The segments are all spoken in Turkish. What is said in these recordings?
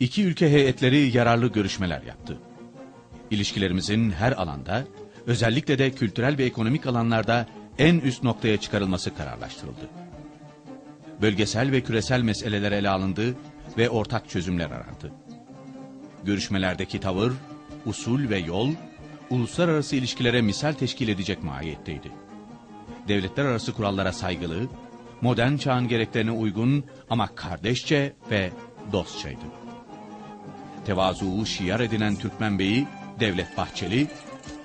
İki ülke heyetleri yararlı görüşmeler yaptı. İlişkilerimizin her alanda, özellikle de kültürel ve ekonomik alanlarda en üst noktaya çıkarılması kararlaştırıldı. Bölgesel ve küresel meseleler ele alındı ve ortak çözümler arandı. Görüşmelerdeki tavır, usul ve yol, uluslararası ilişkilere misal teşkil edecek mahiyetteydi. Devletler arası kurallara saygılı, modern çağın gereklerine uygun ama kardeşçe ve dostçaydı. Tevazuğu şiar edinen Türkmen Bey'i Devlet Bahçeli,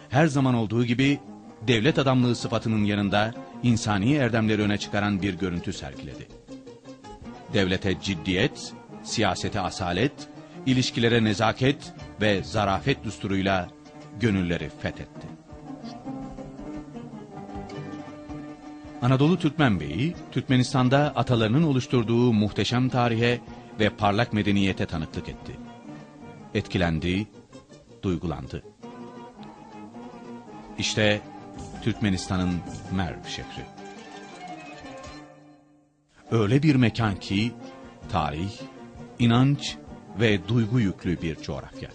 her zaman olduğu gibi devlet adamlığı sıfatının yanında insani erdemleri öne çıkaran bir görüntü sergiledi. Devlete ciddiyet, siyasete asalet, ilişkilere nezaket ve zarafet düsturuyla gönülleri fethetti. Anadolu Türkmen Bey'i, Türkmenistan'da atalarının oluşturduğu muhteşem tarihe ve parlak medeniyete tanıklık etti. Etkilendi, duygulandı. İşte Türkmenistan'ın Merv şehri. Öyle bir mekan ki, tarih, inanç ve duygu yüklü bir coğrafya.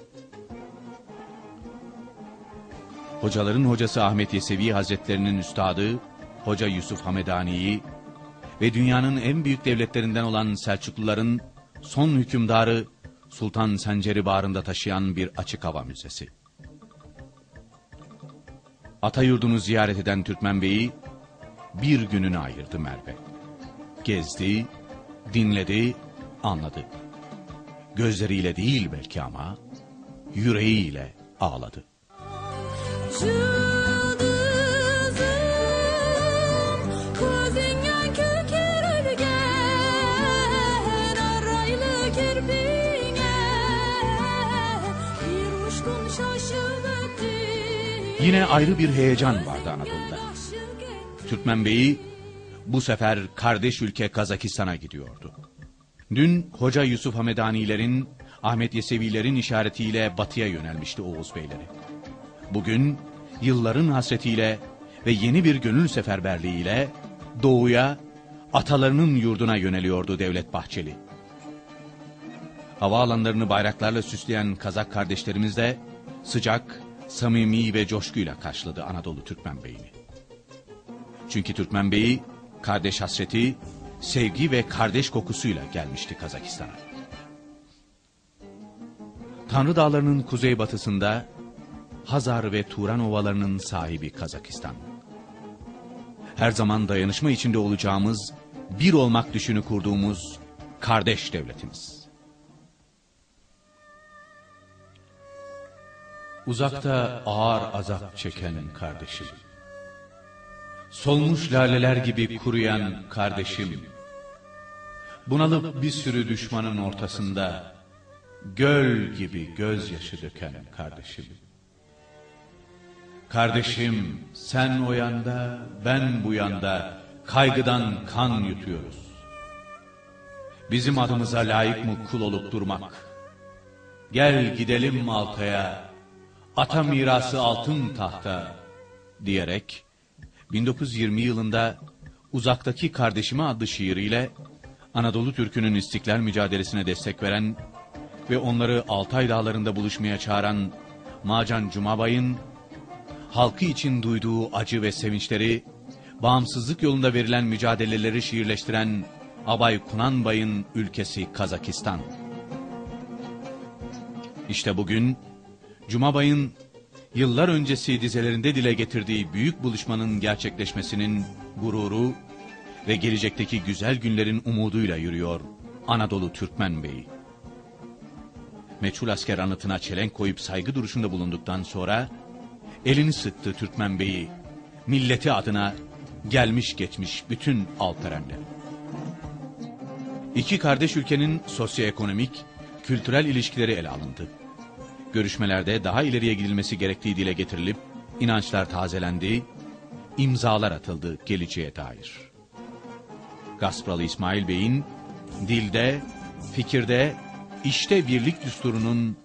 Hocaların hocası Ahmet Yesevi Hazretlerinin üstadı, Hoca Yusuf Hamedani'yi ve dünyanın en büyük devletlerinden olan Selçukluların son hükümdarı Sultan Sencer'i bağrında taşıyan bir açık hava müzesi. Ata yurdunu ziyaret eden Türkmen Bey'i bir gününü ayırdı Merve. Gezdi, dinledi, anladı. Gözleriyle değil belki ama yüreğiyle ağladı. Yıldızım Yine ayrı bir heyecan vardı Anadolu'da. Türkmen Bey'i bu sefer kardeş ülke Kazakistan'a gidiyordu. Dün Hoca Yusuf Hamedanilerin, Ahmet Yesevilerin işaretiyle batıya yönelmişti Oğuz Beyleri. Bugün yılların hasretiyle ve yeni bir gönül seferberliğiyle doğuya, atalarının yurduna yöneliyordu Devlet Bahçeli. Havaalanlarını bayraklarla süsleyen Kazak kardeşlerimiz de sıcak, samimi ve coşkuyla karşıladı Anadolu Türkmen Bey'ini. Çünkü Türkmen Bey'i kardeş hasreti, sevgi ve kardeş kokusuyla gelmişti Kazakistan'a. Tanrı Dağları'nın kuzeybatısında Hazar ve Turan ovalarının sahibi Kazakistan. Her zaman dayanışma içinde olacağımız, bir olmak düşünü kurduğumuz kardeş devletimiz. Uzakta ağır azap çeken kardeşim. Solmuş laleler gibi kuruyan kardeşim. Bunalıp bir sürü düşmanın ortasında göl gibi gözyaşı döken kardeşim. Kardeşim sen o yanda ben bu yanda kaygıdan kan yutuyoruz. Bizim adımıza layık mı kul olup durmak? Gel gidelim Malta'ya, ata mirası altın tahta diyerek 1920 yılında Uzaktaki Kardeşime adlı şiiriyle Anadolu Türk'ünün istiklal mücadelesine destek veren ve onları Altay dağlarında buluşmaya çağıran Macan Cumabay'ın halkı için duyduğu acı ve sevinçleri, bağımsızlık yolunda verilen mücadeleleri şiirleştiren Abay Kunanbay'ın ülkesi Kazakistan. İşte bugün Cumabay'ın yıllar öncesi dizelerinde dile getirdiği büyük buluşmanın gerçekleşmesinin gururu ve gelecekteki güzel günlerin umuduyla yürüyor Anadolu Türkmen Bey'i. Meçhul asker anıtına çelenk koyup saygı duruşunda bulunduktan sonra elini sıktı Türkmen Bey'i milleti adına gelmiş geçmiş bütün alperenler. İki kardeş ülkenin sosyoekonomik, kültürel ilişkileri ele alındı. Görüşmelerde daha ileriye gidilmesi gerektiği dile getirilip inançlar tazelendi, imzalar atıldı geleceğe dair. Gaspralı İsmail Bey'in dilde, fikirde, işte birlik düsturunun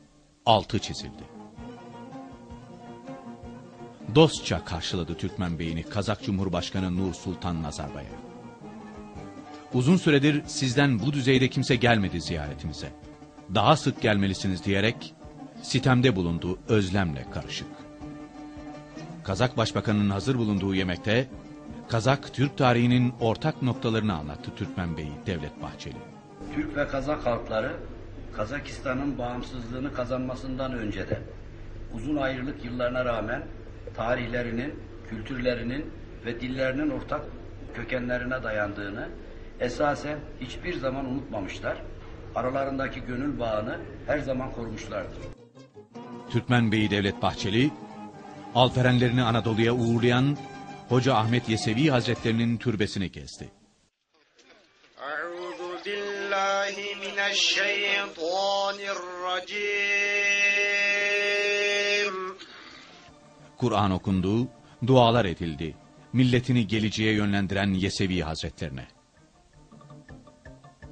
altı çizildi. Dostça karşıladı Türkmen Bey'ini Kazak Cumhurbaşkanı Nur Sultan Nazarbay'a. Uzun süredir sizden bu düzeyde kimse gelmedi ziyaretimize. daha sık gelmelisiniz diyerek sitemde bulunduğu özlemle karışık. Kazak Başbakanı'nın hazır bulunduğu yemekte Kazak Türk tarihinin ortak noktalarını anlattı Türkmen Bey Devlet Bahçeli. Türk ve Kazak halkları Kazakistan'ın bağımsızlığını kazanmasından önce de uzun ayrılık yıllarına rağmen tarihlerinin, kültürlerinin ve dillerinin ortak kökenlerine dayandığını esasen hiçbir zaman unutmamışlar. Aralarındaki gönül bağını her zaman korumuşlardır. Türkmen Beyi Devlet Bahçeli, alperenlerini Anadolu'ya uğurlayan Hoca Ahmet Yesevi Hazretlerinin türbesini gezdi. Kur'an okundu, dualar edildi. Milletini geleceğe yönlendiren Yesevi Hazretlerine.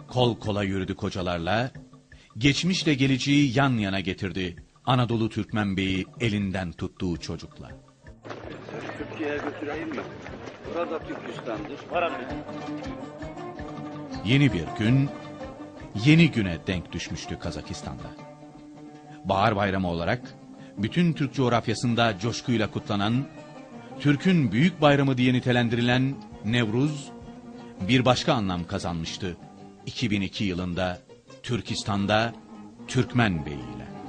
Kol kola yürüdü kocalarla, geçmişle geleceği yan yana getirdi. Anadolu Türkmen Bey'i elinden tuttuğu çocukla. Türkiye'ye götüreyim mi? Burada Türkistan'dır. Yeni bir gün, yeni güne denk düşmüştü Kazakistan'da. Bahar Bayramı olarak bütün Türk coğrafyasında coşkuyla kutlanan, Türk'ün büyük bayramı diye nitelendirilen Nevruz, bir başka anlam kazanmıştı 2002 yılında Türkistan'da Türkmen Bey ile.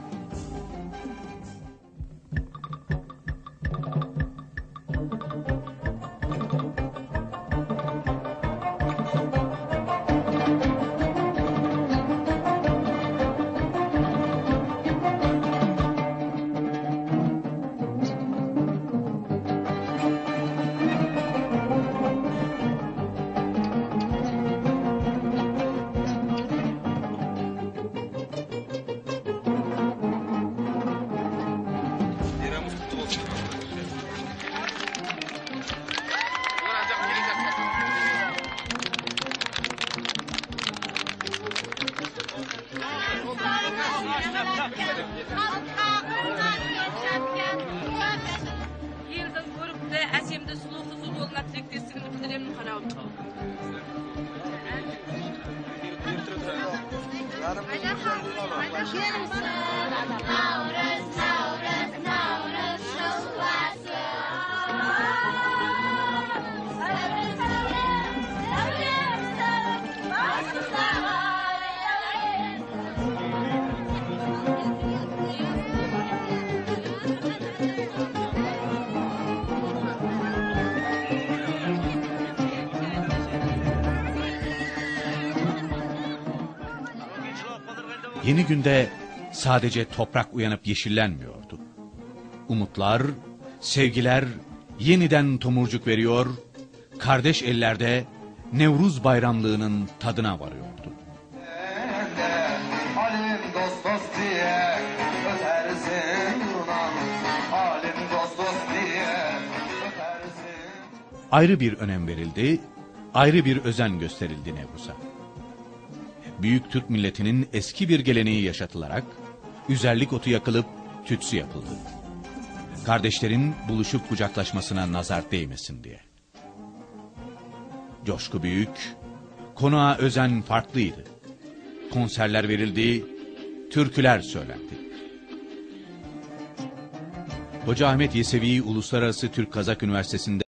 халыққа құрман жатқан елдің көрікті әсемді сұлу қызы болуына тілектестігімді білдіремін қарауытқа Yeni günde sadece toprak uyanıp yeşillenmiyordu. Umutlar, sevgiler yeniden tomurcuk veriyor, kardeş ellerde Nevruz bayramlığının tadına varıyordu. Ayrı bir önem verildi, ayrı bir özen gösterildi Nevruz'a. Büyük Türk milletinin eski bir geleneği yaşatılarak, üzerlik otu yakılıp tütsü yapıldı. Kardeşlerin buluşup kucaklaşmasına nazar değmesin diye. Coşku büyük, konuğa özen farklıydı. Konserler verildi, türküler söylendi. Hoca Ahmet Yesevi Uluslararası Türk Kazak Üniversitesi'nde